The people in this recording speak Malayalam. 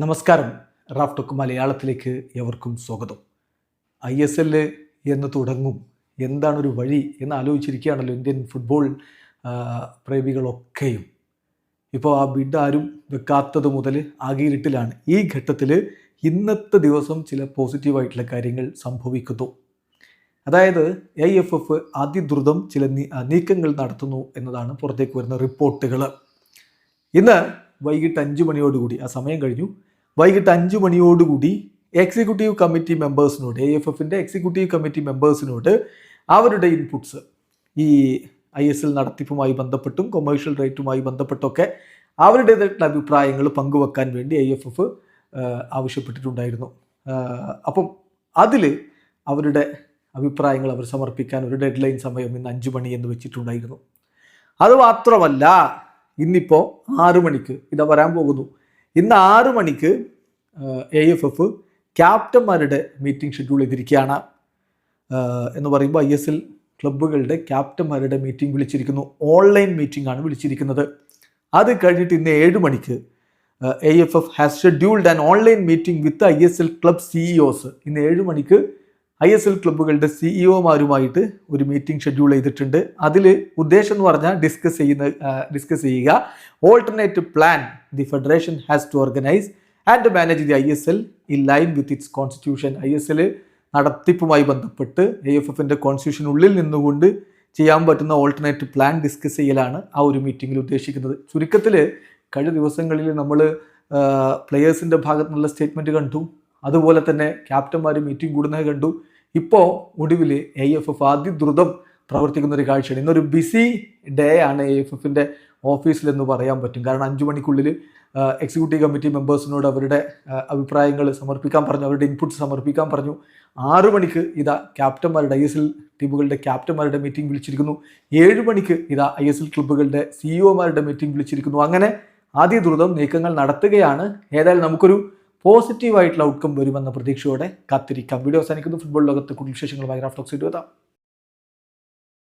നമസ്കാരം. റാഫ് ടോക്ക് മലയാളത്തിലേക്ക് എവർക്കും സ്വാഗതം. ഐ എസ് എൽ എന്ന് തുടങ്ങും എന്താണൊരു വഴി എന്ന് ആലോചിച്ചിരിക്കുകയാണല്ലോ ഇന്ത്യൻ ഫുട്ബോൾ പ്രേമികളൊക്കെയും. ഇപ്പോൾ ആ ബിഡ് ആരും വെക്കാത്തത് മുതൽ ആകെയിരുട്ടിലാണ് ഈ ഘട്ടത്തിൽ ഇന്നത്തെ ദിവസം ചില പോസിറ്റീവായിട്ടുള്ള കാര്യങ്ങൾ സംഭവിക്കുന്നു. അതായത് ഐ എഫ് എഫ് അതിദ്രുതം ചില നീക്കങ്ങൾ നടത്തുന്നു എന്നതാണ് പുറത്തേക്ക് വരുന്ന റിപ്പോർട്ടുകൾ. ഇന്ന് വൈകിട്ട് അഞ്ച് മണിയോടുകൂടി ആ സമയം കഴിഞ്ഞു വൈകിട്ട് അഞ്ചു മണിയോടുകൂടി എക്സിക്യൂട്ടീവ് കമ്മിറ്റി മെമ്പേഴ്സിനോട് എ എഫ് എഫിന്റെ എക്സിക്യൂട്ടീവ് കമ്മിറ്റി മെമ്പേഴ്സിനോട് അവരുടെ ഇൻപുട്സ് ഈ ഐ എസ് എൽ നടത്തിപ്പുമായി ബന്ധപ്പെട്ടും കൊമേഴ്ഷ്യൽ റേറ്റുമായി ബന്ധപ്പെട്ടൊക്കെ അവരുടേതായിട്ടുള്ള അഭിപ്രായങ്ങൾ പങ്കുവെക്കാൻ വേണ്ടി ഐ എഫ് എഫ് ആവശ്യപ്പെട്ടിട്ടുണ്ടായിരുന്നു. അപ്പം അതിൽ അവരുടെ അഭിപ്രായങ്ങൾ അവർ സമർപ്പിക്കാൻ ഒരു ഡെഡ് ലൈൻ സമയം ഇന്ന് അഞ്ച് മണി എന്ന് വെച്ചിട്ടുണ്ടായിരുന്നു. അത് മാത്രമല്ല ഇന്നിപ്പോൾ ആറു മണിക്ക് ഇതാ വരാൻ പോകുന്നു. ഇന്ന് ആറ് മണിക്ക് എ എഫ് എഫ് ക്യാപ്റ്റന്മാരുടെ മീറ്റിംഗ് ഷെഡ്യൂൾ ചെയ്തിരിക്കുകയാണ്. എന്ന് പറയുമ്പോൾ ഐ എസ് എൽ ക്ലബ്ബുകളുടെ ക്യാപ്റ്റന്മാരുടെ മീറ്റിംഗ് വിളിച്ചിരിക്കുന്നു. ഓൺലൈൻ മീറ്റിംഗ് ആണ് വിളിച്ചിരിക്കുന്നത്. അത് കഴിഞ്ഞിട്ട് ഇന്ന് ഏഴ് മണിക്ക് A F F has scheduled an online meeting with I S L club CEOs ഇന്ന് ഏഴ് മണിക്ക് ഐ എസ് എൽ ക്ലബ്ബുകളുടെ സിഇഒമാരുമായിട്ട് ഒരു മീറ്റിംഗ് ഷെഡ്യൂൾ ചെയ്തിട്ടുണ്ട്. അതിൽ ഉദ്ദേശം എന്ന് പറഞ്ഞാൽ ഡിസ്കസ് ചെയ്യുന്ന ഡിസ്കസ് ചെയ്യുക. Alternative plan the federation has to organise and manage the I S L in line with its constitution I S L നടത്തിപ്പുമായി ബന്ധപ്പെട്ട് എ എഫ് എഫിന്റെ കോൺസ്റ്റിറ്റ്യൂഷനുള്ളിൽ നിന്നുകൊണ്ട് ചെയ്യാൻ പറ്റുന്ന ഓൾട്ടർനേറ്റീവ് പ്ലാൻ ഡിസ്കസ് ചെയ്യലാണ് ആ ഒരു മീറ്റിങ്ങിൽ ഉദ്ദേശിക്കുന്നത്. ചുരുക്കത്തിൽ കഴിഞ്ഞ ദിവസങ്ങളിൽ നമ്മൾ പ്ലെയേഴ്സിന്റെ ഭാഗത്തുനിന്നുള്ള സ്റ്റേറ്റ്മെന്റ് കണ്ടു. അതുപോലെ തന്നെ ക്യാപ്റ്റന്മാർ മീറ്റിംഗ് കൂടുന്നത് കണ്ടു. ഇപ്പോൾ ഒടുവിൽ എ എഫ് എഫ് അതിദ്രുതം പ്രവർത്തിക്കുന്ന ഒരു കാഴ്ചയാണ്. ഇന്നൊരു ബിസി ഡേ ആണ് എ എഫ് എഫിന്റെ ഓഫീസിലെന്ന് പറയാൻ പറ്റും. കാരണം അഞ്ചു മണിക്കുള്ളിൽ എക്സിക്യൂട്ടീവ് കമ്മിറ്റി മെമ്പേഴ്സിനോട് അവരുടെ അഭിപ്രായങ്ങൾ സമർപ്പിക്കാൻ പറഞ്ഞു അവരുടെ ഇൻപുട്ട് സമർപ്പിക്കാൻ പറഞ്ഞു. ആറ് മണിക്ക് ഇതാ ക്യാപ്റ്റന്മാരുടെ ഐ എസ് എൽ ടീമുകളുടെ ക്യാപ്റ്റന്മാരുടെ മീറ്റിംഗ് വിളിച്ചിരിക്കുന്നു. ഏഴ് മണിക്ക് ഇതാ ഐ എസ് എൽ ക്ലബ്ബുകളുടെ സിഇഒമാരുടെ മീറ്റിംഗ് വിളിച്ചിരിക്കുന്നു. അങ്ങനെ ആദ്യ ദ്രുതം നീക്കങ്ങൾ നടത്തുകയാണ്. ഏതായാലും നമുക്കൊരു പോസിറ്റീവായിട്ടുള്ള ഔട്ട്കം വരുമെന്ന പ്രതീക്ഷയോടെ കാത്തിരിക്കാം. വീഡിയോ അവസാനിക്കുന്നു. ഫുട്ബോൾ ലോകത്ത് കൂടുതൽ വിശേഷങ്ങളുമായി റാഫ്റ്റോക്സ് എത്താം.